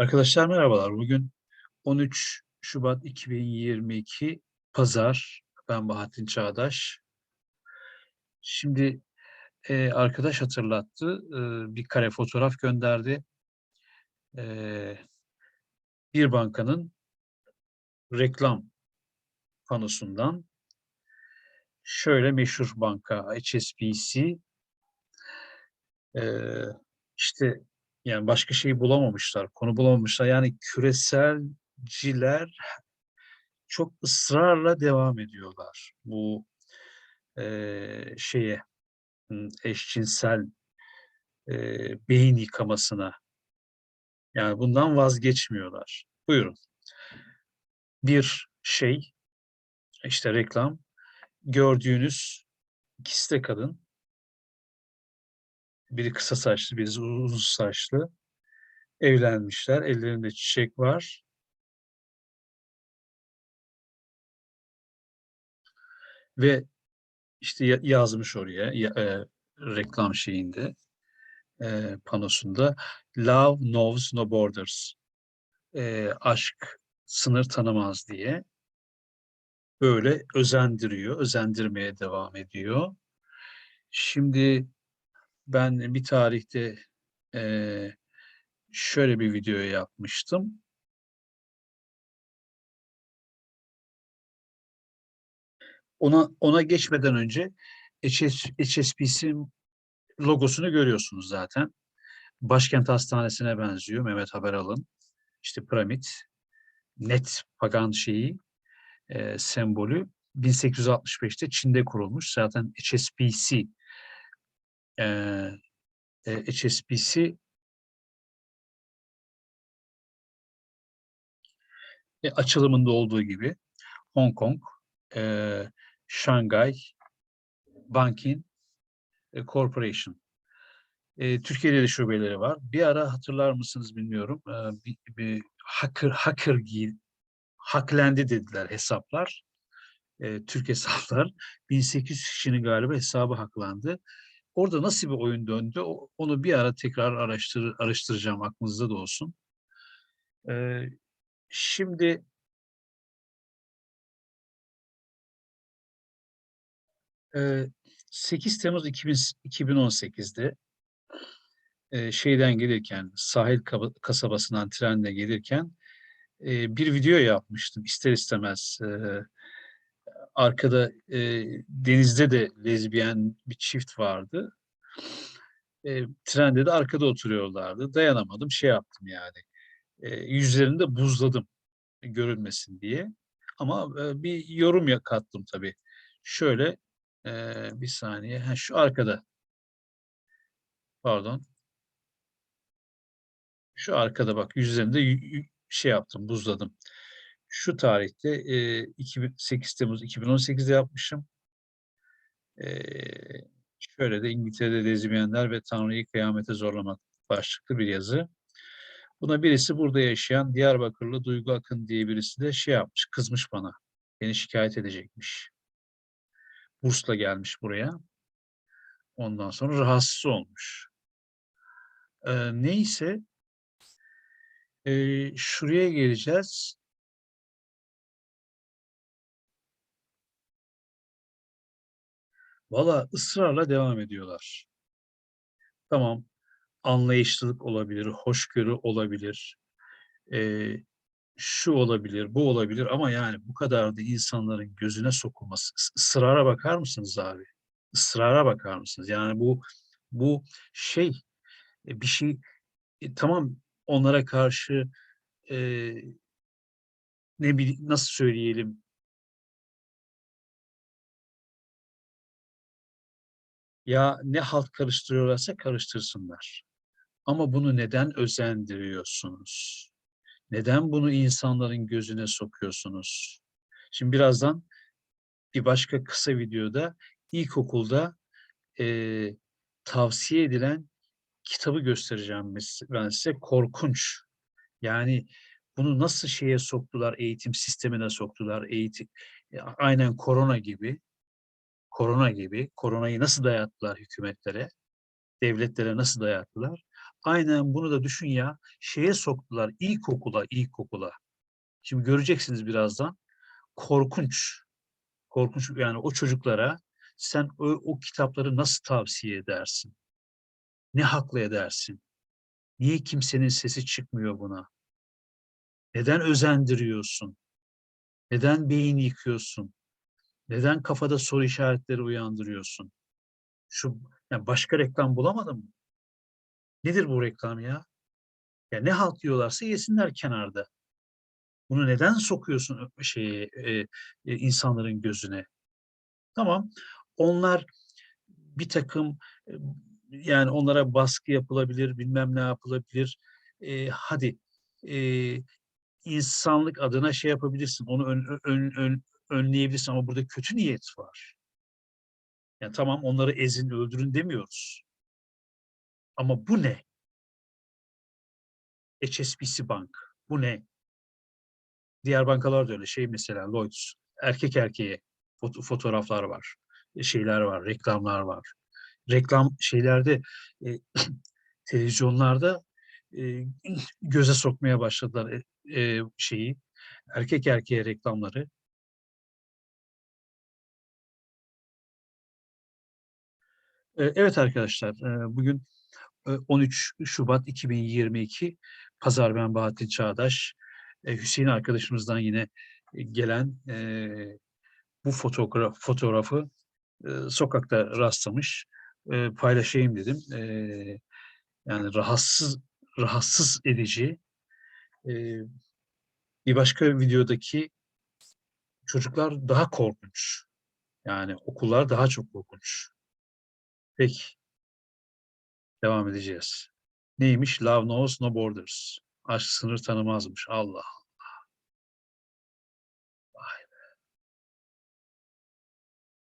Arkadaşlar merhabalar. Bugün 13 Şubat 2022 Pazar. Ben Bahattin Çağdaş. Şimdi e, arkadaş hatırlattı. E, bir kare fotoğraf gönderdi. E, bir bankanın reklam panosundan şöyle meşhur banka HSBC e, işte yani başka şeyi bulamamışlar, konu bulamamışlar. Yani küreselciler çok ısrarla devam ediyorlar bu eee, şeye eşcinsel eee, beyin yıkamasına. Yani bundan vazgeçmiyorlar. Buyurun. Bir şey, işte reklam, gördüğünüz ikisi de kadın. Biri kısa saçlı, biri uzun saçlı. Evlenmişler, ellerinde çiçek var. Ve işte ya- yazmış oraya ya- e, reklam şeyinde, e, panosunda Love knows no borders. E, aşk sınır tanımaz diye böyle özendiriyor, özendirmeye devam ediyor. Şimdi ben bir tarihte e, şöyle bir video yapmıştım. Ona ona geçmeden önce HS, HSBC'nin logosunu görüyorsunuz zaten. Başkent Hastanesi'ne benziyor Mehmet Haberal'ın. İşte piramit, net pagan şeyi, e, sembolü. 1865'te Çin'de kurulmuş. Zaten HSBC e, HSBC e, açılımında olduğu gibi Hong Kong, e, Şangay, Banking e, Corporation. E, Türkiye'de de şubeleri var. Bir ara hatırlar mısınız bilmiyorum. E, bir, bir hacker hacker gi- hacklendi dediler hesaplar. E, Türk hesaplar. 1800 kişinin galiba hesabı haklandı. Orada nasıl bir oyun döndü? Onu bir ara tekrar araştır, araştıracağım. Aklınızda da olsun. E, şimdi 8 Temmuz 2000 2018'de e, şeyden gelirken, sahil kasabasından trenle gelirken e, bir video yapmıştım ister istemez. E, arkada e, denizde de lezbiyen bir çift vardı. E, trende de arkada oturuyorlardı. Dayanamadım, şey yaptım yani. E, yüzlerini de buzladım görülmesin diye. Ama e, bir yorum ya- kattım tabii. Şöyle e, bir saniye. Ha, şu arkada. Pardon. Şu arkada bak yüzlerinde şey yaptım, buzladım. Şu tarihte e, 2000 8 Temmuz 2018'de yapmışım. E, şöyle de İngiltere'de lezbiyenler ve Tanrı'yı kıyamete zorlamak başlıklı bir yazı. Buna birisi burada yaşayan Diyarbakırlı Duygu Akın diye birisi de şey yapmış, kızmış bana. Beni şikayet edecekmiş. Bursla gelmiş buraya. Ondan sonra rahatsız olmuş. E, neyse e, şuraya geleceğiz. Valla ısrarla devam ediyorlar. Tamam, anlayışlılık olabilir, hoşgörü olabilir, eee, şu olabilir, bu olabilir ama yani bu kadar da insanların gözüne sokulması, ısrara bakar mısınız abi? Israra bakar mısınız? Yani bu bu şey e, bir şey e, tamam onlara karşı eee ne bileyim nasıl söyleyelim ya ne halt karıştırıyorlarsa karıştırsınlar. Ama bunu neden özendiriyorsunuz? Neden bunu insanların gözüne sokuyorsunuz? Şimdi birazdan bir başka kısa videoda ilkokulda eee, tavsiye edilen kitabı göstereceğim ben size. Korkunç. Yani bunu nasıl şeye soktular, eğitim sistemine soktular, eğitim e, aynen korona gibi, korona gibi, koronayı nasıl dayattılar hükümetlere, devletlere nasıl dayattılar? Aynen bunu da düşün ya. Şeye soktular ilkokula, ilkokula. Şimdi göreceksiniz birazdan. Korkunç. Korkunç yani o çocuklara sen o, o kitapları nasıl tavsiye edersin? Ne haklı edersin? Niye kimsenin sesi çıkmıyor buna? Neden özendiriyorsun? Neden beyin yıkıyorsun? Neden kafada soru işaretleri uyandırıyorsun? Şu yani başka reklam bulamadın mı? Nedir bu reklam ya? Ya ne halt yiyorlarsa yesinler kenarda. Bunu neden sokuyorsun şeye, e, e, insanların gözüne? Tamam. Onlar bir takım e, yani onlara baskı yapılabilir, bilmem ne yapılabilir. E, hadi e, insanlık adına şey yapabilirsin, onu ön, ön, ön, önleyebilirsin ama burada kötü niyet var. Yani tamam onları ezin, öldürün demiyoruz. Ama bu ne? HSBC Bank. Bu ne? Diğer bankalar da öyle. Şey mesela Lloyds. Erkek erkeğe foto fotoğraflar var. Şeyler var, reklamlar var. Reklam şeylerde e, televizyonlarda e, göze sokmaya başladılar e, e, şeyi. Erkek erkeğe reklamları. Evet arkadaşlar, bugün 13 Şubat 2022 Pazar ben Bahattin Çağdaş. Hüseyin arkadaşımızdan yine gelen bu fotoğraf, fotoğrafı sokakta rastlamış. Paylaşayım dedim. Yani rahatsız rahatsız edici. Bir başka videodaki çocuklar daha korkunç. Yani okullar daha çok korkunç. Peki. Devam edeceğiz. Neymiş? Love knows no borders. Aşk sınır tanımazmış. Allah